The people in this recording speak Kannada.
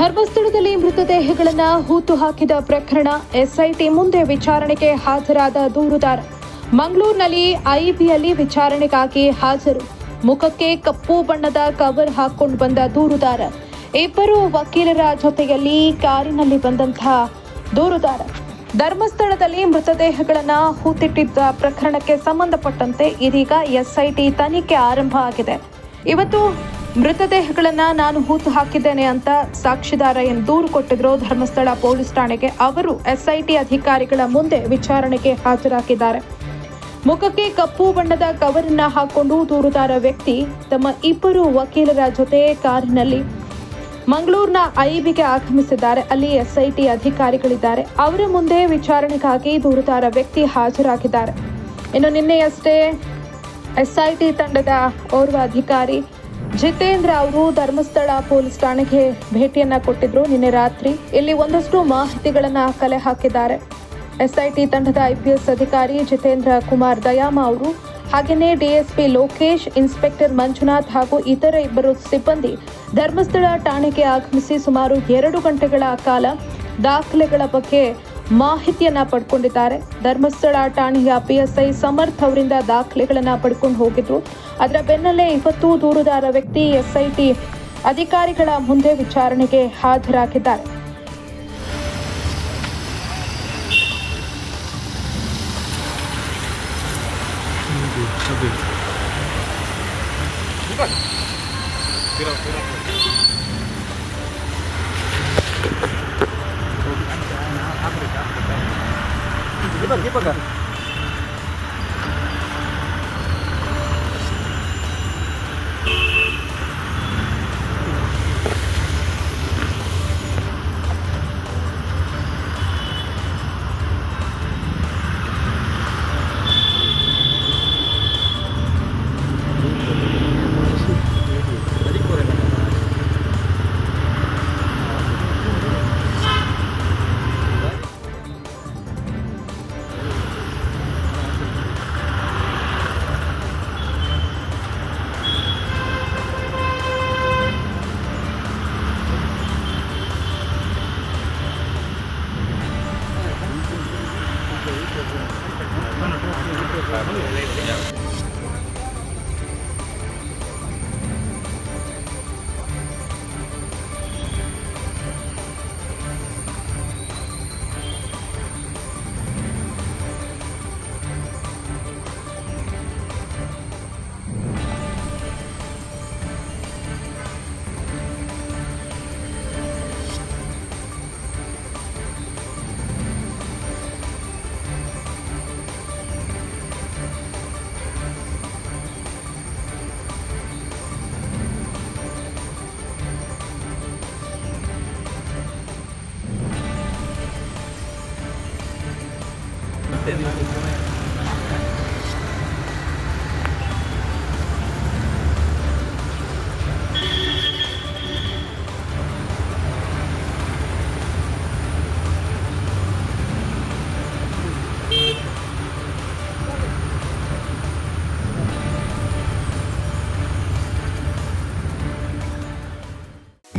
ಧರ್ಮಸ್ಥಳದಲ್ಲಿ ಮೃತದೇಹಗಳನ್ನು ಹೂತು ಹಾಕಿದ ಪ್ರಕರಣ ಎಸ್ಐಟಿ ಮುಂದೆ ವಿಚಾರಣೆಗೆ ಹಾಜರಾದ ದೂರುದಾರ. ಮಂಗಳೂರಿನಲ್ಲಿ ಐಬಿಯಲ್ಲಿ ವಿಚಾರಣೆಗಾಗಿ ಹಾಜರು. ಮುಖಕ್ಕೆ ಕಪ್ಪು ಬಣ್ಣದ ಕವರ್ ಹಾಕೊಂಡು ಬಂದ ದೂರುದಾರ. ಇಬ್ಬರು ವಕೀಲರ ಜೊತೆಯಲ್ಲಿ ಕಾರಿನಲ್ಲಿ ಬಂದಂತಹ ದೂರುದಾರ. ಧರ್ಮಸ್ಥಳದಲ್ಲಿ ಮೃತದೇಹಗಳನ್ನು ಹೂತಿಟ್ಟಿದ್ದ ಪ್ರಕರಣಕ್ಕೆ ಸಂಬಂಧಪಟ್ಟಂತೆ ಇದೀಗ ಎಸ್ಐಟಿ ತನಿಖೆ ಆರಂಭ ಆಗಿದೆ. ಇವತ್ತು ಮೃತದೇಹಗಳನ್ನ ನಾನು ಹೂತು ಹಾಕಿದ್ದೇನೆ ಅಂತ ಸಾಕ್ಷಿದಾರ ಎಂದು ದೂರು ಕೊಟ್ಟಿದ್ರು ಧರ್ಮಸ್ಥಳ ಪೊಲೀಸ್ ಠಾಣೆಗೆ. ಅವರು ಎಸ್ಐಟಿ ಅಧಿಕಾರಿಗಳ ಮುಂದೆ ವಿಚಾರಣೆಗೆ ಹಾಜರಾಗಿದ್ದಾರೆ. ಮುಖಕ್ಕೆ ಕಪ್ಪು ಬಣ್ಣದ ಕವರನ್ನ ಹಾಕೊಂಡು ದೂರುದಾರ ವ್ಯಕ್ತಿ ತಮ್ಮ ಇಬ್ಬರು ವಕೀಲರ ಜೊತೆ ಕಾರಿನಲ್ಲಿ ಮಂಗಳೂರಿನ ಐಬಿಗೆ ಆಗಮಿಸಿದ್ದಾರೆ. ಅಲ್ಲಿ ಎಸ್ಐಟಿ ಅಧಿಕಾರಿಗಳಿದ್ದಾರೆ. ಅವರ ಮುಂದೆ ವಿಚಾರಣೆಗಾಗಿ ದೂರುದಾರ ವ್ಯಕ್ತಿ ಹಾಜರಾಗಿದ್ದಾರೆ. ಇನ್ನು ನಿನ್ನೆಯಷ್ಟೇ ಎಸ್ಐಟಿ ತಂಡದ ಓರ್ವ ಅಧಿಕಾರಿ ಜಿತೇಂದ್ರ ಅವರು ಧರ್ಮಸ್ಥಳ ಪೊಲೀಸ್ ಠಾಣೆಗೆ ಭೇಟಿಯನ್ನ ಕೊಟ್ಟಿದ್ರು ನಿನ್ನೆ ರಾತ್ರಿ. ಇಲ್ಲಿ ಒಂದಷ್ಟು ಮಾಹಿತಿಗಳನ್ನ ಕಲೆ ಹಾಕಿದ್ದಾರೆ. ಎಸ್ಐಟಿ ತಂಡದ ಐಪಿಎಸ್ ಅಧಿಕಾರಿ ಜಿತೇಂದ್ರ ಕುಮಾರ್ ದಯಾಮ ಅವರು ಹಾಗೆಯೇ ಡಿಎಸ್ಪಿ ಲೋಕೇಶ್, ಇನ್ಸ್ಪೆಕ್ಟರ್ ಮಂಜುನಾಥ್ ಹಾಗೂ ಇತರ ಇಬ್ಬರು ಸಿಬ್ಬಂದಿ ಧರ್ಮಸ್ಥಳ ಠಾಣೆಗೆ ಆಗಮಿಸಿ ಸುಮಾರು ಎರಡು ಗಂಟೆಗಳ ಕಾಲ ದಾಖಲೆಗಳ ಬಗ್ಗೆ ಮಾಹಿತಿಯನ್ನ ಪಡ್ಕೊಂಡಿದ್ದಾರೆ. ಧರ್ಮಸ್ಥಳ, ಠಾಣೆಯ ಪಿಎಸ್ಐ ಸಮರ್ಥ್ ಅವರಿಂದ ದಾಖಲೆಗಳನ್ನ ಪಡ್ಕೊಂಡು ಹೋಗಿದ್ರು. ಅದರ ಬೆನ್ನಲ್ಲೇ ಇವತ್ತು ದೂರುದಾರ ವ್ಯಕ್ತಿ ಎಸ್ಐಟಿ ಅಧಿಕಾರಿಗಳ ಮುಂದೆ ವಿಚಾರಣೆಗೆ ಹಾಜರಾಗಿದ್ದಾರೆ. спасибо, Гиппока. 就是他们在上面